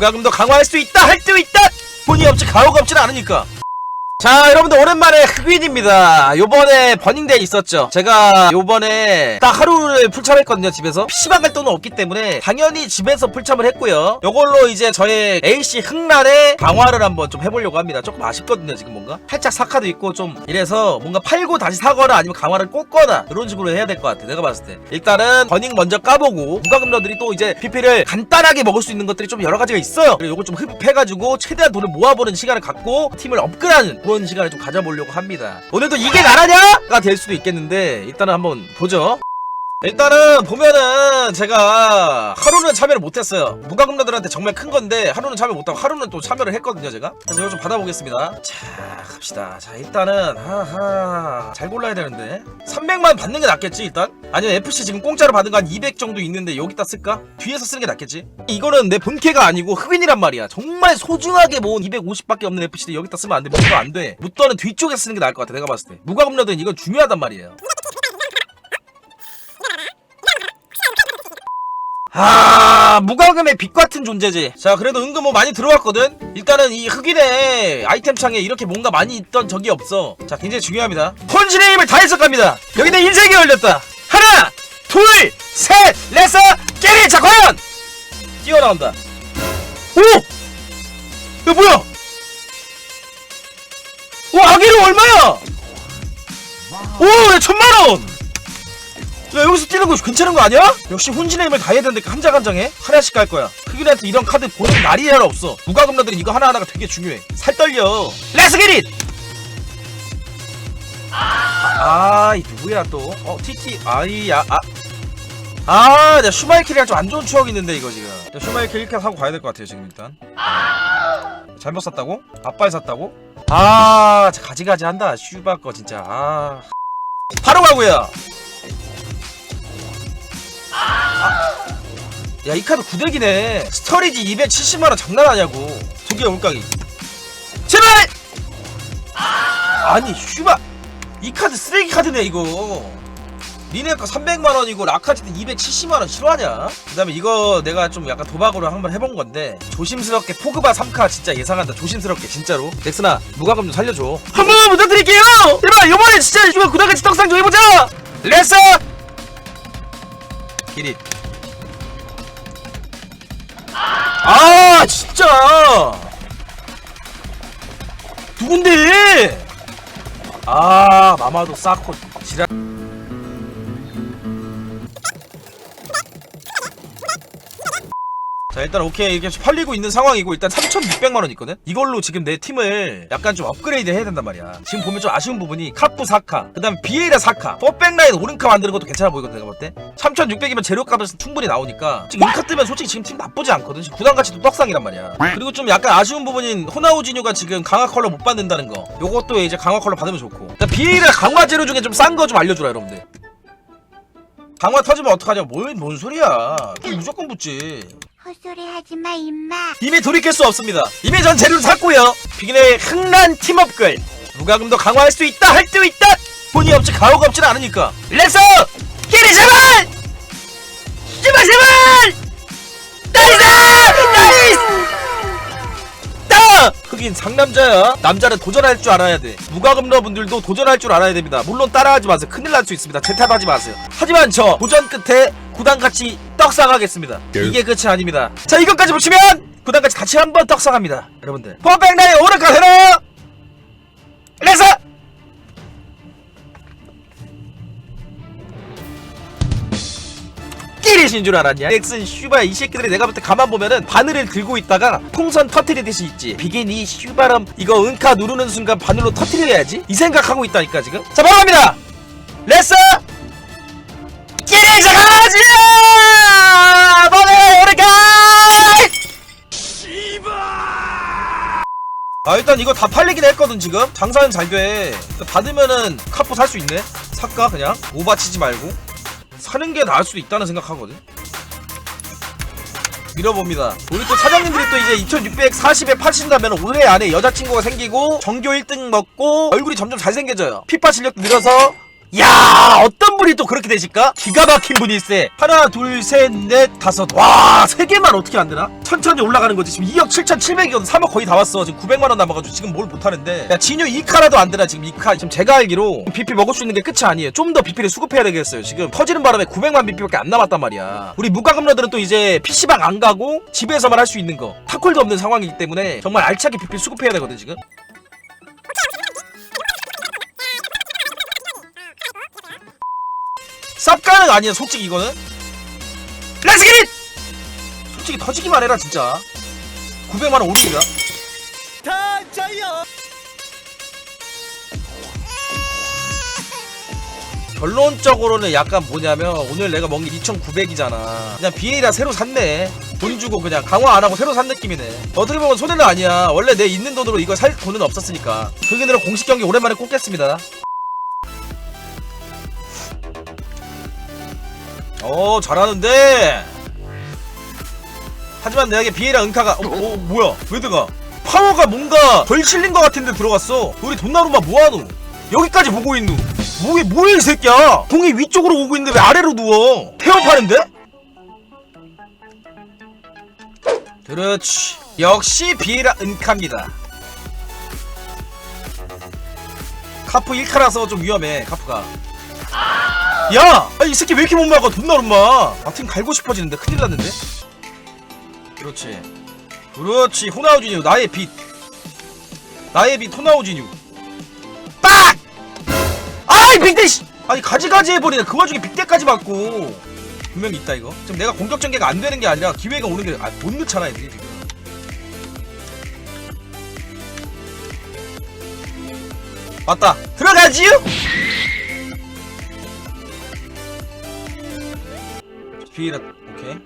부가금도 강화할 수 있다 할 수 있다. 본의 없지 가오가 없진 않으니까 자 여러분들 오랜만에 흑윈입니다. 요번에 버닝데이 있었죠. 제가 요번에 딱 하루를 풀참했거든요 집에서. PC방 갈 돈은 없기 때문에 당연히 집에서 풀참을 했고요. 요걸로 이제 저의 AC 흑란에 강화를 한번 좀 해보려고 합니다. 조금 아쉽거든요 지금 뭔가. 살짝 사카도 있고 좀 이래서 뭔가 팔고 다시 사거나 아니면 강화를 꽂거나 이런 식으로 해야 될 것 같아 내가 봤을 때. 일단은 버닝 먼저 까보고 무과금러들이 또 이제 PP를 간단하게 먹을 수 있는 것들이 좀 여러 가지가 있어요. 그리고 요거 좀 흡입해가지고 최대한 돈을 모아보는 시간을 갖고 팀을 업그레이드하는 그런 시간을 좀 가져보려고 합니다. 오늘도 이게 나라냐 가 될 수도 있겠는데 일단은 한번 보죠 일단은 보면은 제가 하루는 참여를 못했어요. 무과금러들한테 정말 큰 건데 하루는 참여 못하고 하루는 또 참여를 했거든요 제가. 그래서 이거 좀 받아보겠습니다. 자 갑시다. 자 일단은 하하. 잘 골라야 되는데. 300만 받는 게 낫겠지 일단? 아니면 FC 지금 공짜로 받은 거 한 200 정도 있는데 여기다 쓸까? 뒤에서 쓰는 게 낫겠지? 이거는 내 본캐가 아니고 흑인이란 말이야. 정말 소중하게 모은 250밖에 없는 FC를 여기다 쓰면 안돼. 무도 안돼. 무도는 뒤쪽에 쓰는 게 나을 것 같아 내가 봤을 때. 무과금러들은 이건 중요하단 말이에요 아 무과금의 빛 같은 존재지. 자 그래도 은근 뭐 많이 들어왔거든? 일단은 이 흑인의 아이템 창에 이렇게 뭔가 많이 있던 적이 없어. 자 굉장히 중요합니다. 혼신의 힘을 다해서 갑니다. 여기 내 인생이 열렸다. 하나 둘셋 넷서 깨리! 자 과연! 뛰어나온다. 오! 이거 뭐야? 오 아기로 얼마야? 오 야, 천만원 야 여기서 뛰는 거 괜찮은 거 아니야? 역시 혼신의 힘을 다해야 되는데 한장한 장에 하나씩 갈 거야 흑인한테 이런 카드 보는 날이 하나 없어 무과금러들은 이거 하나하나가 되게 중요해 살 떨려 렛츠 기릿 아, 이 누구야 또? 어, TT, 아이야, 아. 아, 내가 슈마이킬이랑 좀 안 좋은 추억이 있는데, 이거 지금. 내가 슈마이킬 1컷 하고 가야 될 것 같아요, 지금 일단. 잘못 샀다고? 아빠에 샀다고? 아, 가지가지 한다, 슈바 거, 진짜. 아. 바로 가고요 야, 이 카드 구대기네. 스토리지 270만원 장난 아냐고. 저기 올까기. 제발! 아니, 슈바. 이 카드 쓰레기 카드네, 이거. 리네가 300만원이고, 라카지도 270만원 싫어하냐? 그 다음에 이거 내가 좀 약간 도박으로 한번 해본 건데, 조심스럽게 포그바 3카 진짜 예상한다. 조심스럽게, 진짜로. 넥스나, 무과금 좀 살려줘. 한 번만 부탁드릴게요! 제발, 요번에 진짜 이거 구다같이 떡상 좀 해보자! 레스! 기릿. 아 진짜. 누군데? 아 마마도 쌓고 지랄 자 일단 오케이. 이렇게 팔리고 있는 상황이고 일단 3,600만원 있거든? 이걸로 지금 내 팀을 약간 좀 업그레이드 해야 된단 말이야. 지금 보면 좀 아쉬운 부분이 카프 4카 그 다음에 비에이라 4카. 포백라인 오른카 만드는 것도 괜찮아 보이거든 내가 볼 때. 3,600이면 재료값은 충분히 나오니까. 지금 인카 뜨면 솔직히 지금 팀 나쁘지 않거든. 지금 구단가치도 떡상이란 말이야. 그리고 좀 약간 아쉬운 부분인 호나우지뉴가 지금 강화 컬러 못 받는다는 거. 요것도 이제 강화 컬러 받으면 좋고. 일단 비에이라 강화 재료 중에 좀 싼 거 좀 알려주라 여러분들. 강화 터지면 어떡하냐? 뭘, 뭔 소리야? 무조건 붙지 헛소리 하지 마, 임마. 이미 돌이킬 수 없습니다. 이미 전 재료를 샀고요. 비긴의 흥란 팀업글. 무과금도 강화할 수 있다 할 수 있다. 본의 없지 가오가 없진 않으니까. 렛츠 끼리 제발. 제발 제발. 나이스 나이스. 따! 흑인 상남자야. 남자는 도전할 줄 알아야 돼. 무과금러 분들도 도전할 줄 알아야 됩니다. 물론 따라하지 마세요. 큰일 날 수 있습니다. 재탈하지 마세요. 하지만 저 도전 끝에 구단같이 떡상하겠습니다. 이게 끝이 아닙니다. 자 이것까지 붙이면 구단같이 같이 한번 떡상합니다. 여러분들. 퍼펙나의 오르카 헤로 레서 끼리신 줄 알았냐? 넥슨 슈바 이 새끼들이 내가 볼 때 가만 보면은 바늘을 들고 있다가 풍선 터트리듯이 있지. 비긴 이 슈바람 이거 은카 누르는 순간 바늘로 터트려야지. 이 생각하고 있다니까 지금. 자 바로 갑니다. 레스 일단 이거 다 팔리긴 했거든 지금. 장사는 잘돼. 받으면은 카포 살 수 있네? 살까 그냥? 오바치지 말고. 사는 게 나을 수도 있다는 생각하거든. 밀어봅니다. 우리 또 사장님들이 또 이제 2640에 파신다면 올해 안에 여자친구가 생기고 전교 1등 먹고 얼굴이 점점 잘생겨져요. 피파 실력도 늘어서 야 어떤 분이 또 그렇게 되실까? 기가 막힌 분일세 하나 둘 셋 넷 다섯. 와 세 개만 어떻게 안 되나? 천천히 올라가는 거지. 지금 2억 7,700이거든 3억 거의 다 왔어. 지금 900만원 남아가지고 지금 뭘 못하는데. 야 진유 2카라도 안 되나 지금 2카. 지금 제가 알기로 BP 먹을 수 있는 게 끝이 아니에요. 좀 더 BP를 수급해야 되겠어요 지금. 터지는 바람에 900만 BP밖에 안 남았단 말이야. 우리 무과금러들은 또 이제 PC방 안 가고 집에서만 할 수 있는 거. 타콜도 없는 상황이기 때문에 정말 알차게 BP 수급해야 되거든 지금 쌉가는 아니야 솔직히 이거는? 렛츠 기릿! 솔직히 터지기만 해라 진짜. 900만원 올리기가 결론적으로는 약간 뭐냐면 오늘 내가 먹은 게 2,900이잖아. 그냥 비에이라 새로 샀네. 돈 주고 그냥 강화 안 하고 새로 산 느낌이네. 어떻게 보면 손해는 아니야. 원래 내 있는 돈으로 이거 살 돈은 없었으니까. 그기으로 공식 경기 오랜만에 꼽겠습니다 어 잘하는데? 하지만 내게 비에라 은카가 어, 어 뭐야? 왜 들어가? 파워가 뭔가 덜 실린 것 같은데 들어갔어. 우리 돈나루마 뭐하노? 여기까지 보고 있누 뭐게 뭐야 이 새끼야? 공이 위쪽으로 오고 있는데 왜 아래로 누워? 태업하는데? 그렇지. 역시 비에라 은카입니다. 카프 1카라서 좀 위험해 카프가 야! 아, 이 새끼 왜 이렇게 못 막아 돈나 엄마 아팀 갈고 싶어지는데 큰일 났는데? 그렇지. 그렇지. 호나우지뉴. 나의 빛. 나의 빛 호나우지뉴. 빡! 아이 빅대 씨! 아니 가지가지 해버리네. 그 와중에 빅대까지 맞고. 분명히 있다 이거. 지금 내가 공격 전개가 안 되는 게 아니라 기회가 오는 게못 아, 못 넣잖아 애들이 지금. 왔다. 들어가지요 비라 오케이.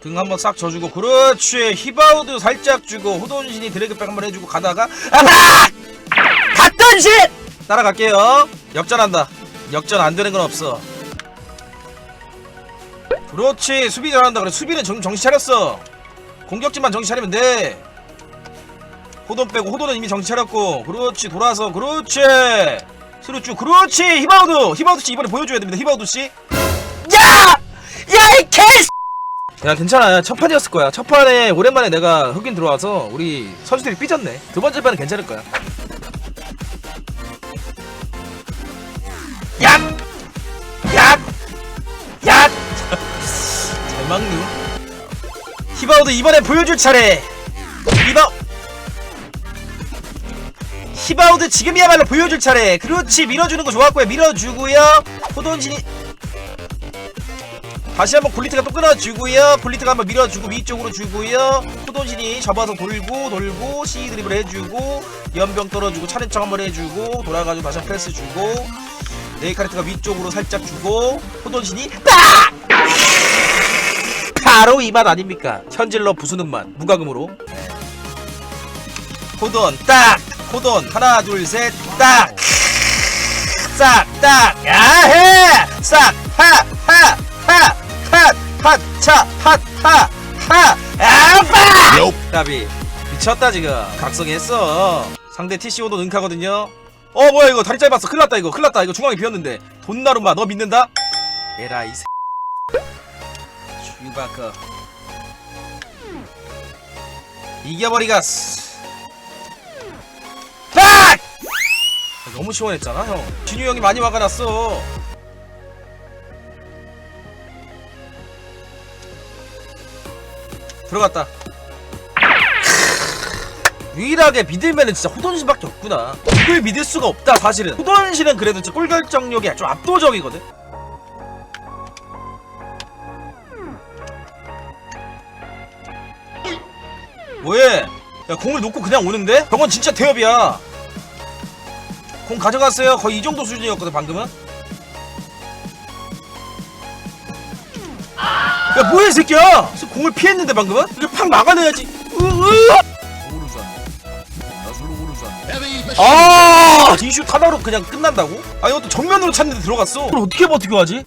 등 한번 싹 져주고 그렇지. 히바우드 살짝 주고 호돈신이 드래그백 한번 해주고 가다가 아하! 갔던 신! 따라갈게요. 역전한다. 역전 안 되는 건 없어. 그렇지. 수비 잘한다. 그래. 수비는 정, 정신 차렸어. 공격진만 정신 차리면 돼. 호돈 빼고 호돈은 이미 정신 차렸고. 그렇지. 돌아서 그렇지. 스루쭈 그렇지. 히바우드! 히바우드 씨 이번에 보여줘야 됩니다. 히바우드 씨. 야! 야, 이 개! 야, 괜찮아. 첫 판이었을 거야. 첫 판에 오랜만에 내가 흑인 들어와서 우리 선수들이 삐졌네. 두 번째 판은 괜찮을 거야. 야! 야! 야! 잘 막누. 히바우드 이번에 보여줄 차례. 히바 히바우드 지금이야말로 보여줄 차례. 그렇지 밀어주는 거 좋았고요. 밀어주고요. 호돈진이 다시 한번 굴리트가 또 끊어주고요. 굴리트가 한번 밀어주고 위쪽으로 주고요. 후돈신이 접어서 돌고 돌고 C 드립을 해주고 연병 떨어주고 차례청 한번 해주고 돌아가지고 다시 패스 주고 네이카르트가 위쪽으로 살짝 주고 후돈신이 딱! 바로 이 맛 아닙니까? 현질러 부수는 맛 무과금으로. 네. 호돈 딱! 호돈 하나 둘 셋 딱! 싹 딱! 야해! 싹 하 하 하 핫핫차 핫하 하 아빠 까비 미쳤다 지금. 각성했어. 상대 TCO도 능카거든요. 어 뭐야 이거. 다리 짧았어. 큰일났다 이거. 큰일났다. 이거 중앙에 비었는데. 돈나루마 너 믿는다? 에라 이 새. 슈바커. 이겨버리가스 빡! 너무 시원했잖아 형. 진유 형이 많이 화가 났어 들어갔다. 유일하게 믿을면은 진짜 호돈신밖에 없구나. 누굴 믿을 수가 없다 사실은. 호돈신은 그래도 진짜 골 결정력이 좀 압도적이거든. 뭐해? 야 공을 놓고 그냥 오는데? 저건 진짜 대업이야. 공 가져갔어요. 거의 이 정도 수준이었거든 방금은 야 뭐야 이 새끼야 그래서 공을 피했는데 방금은? 이거 팍 막아내야지 아 이슈 타다로 그냥 끝난다고? 아 이것도 정면으로 찼는데 들어갔어 이걸 어떻게 버티고 하지?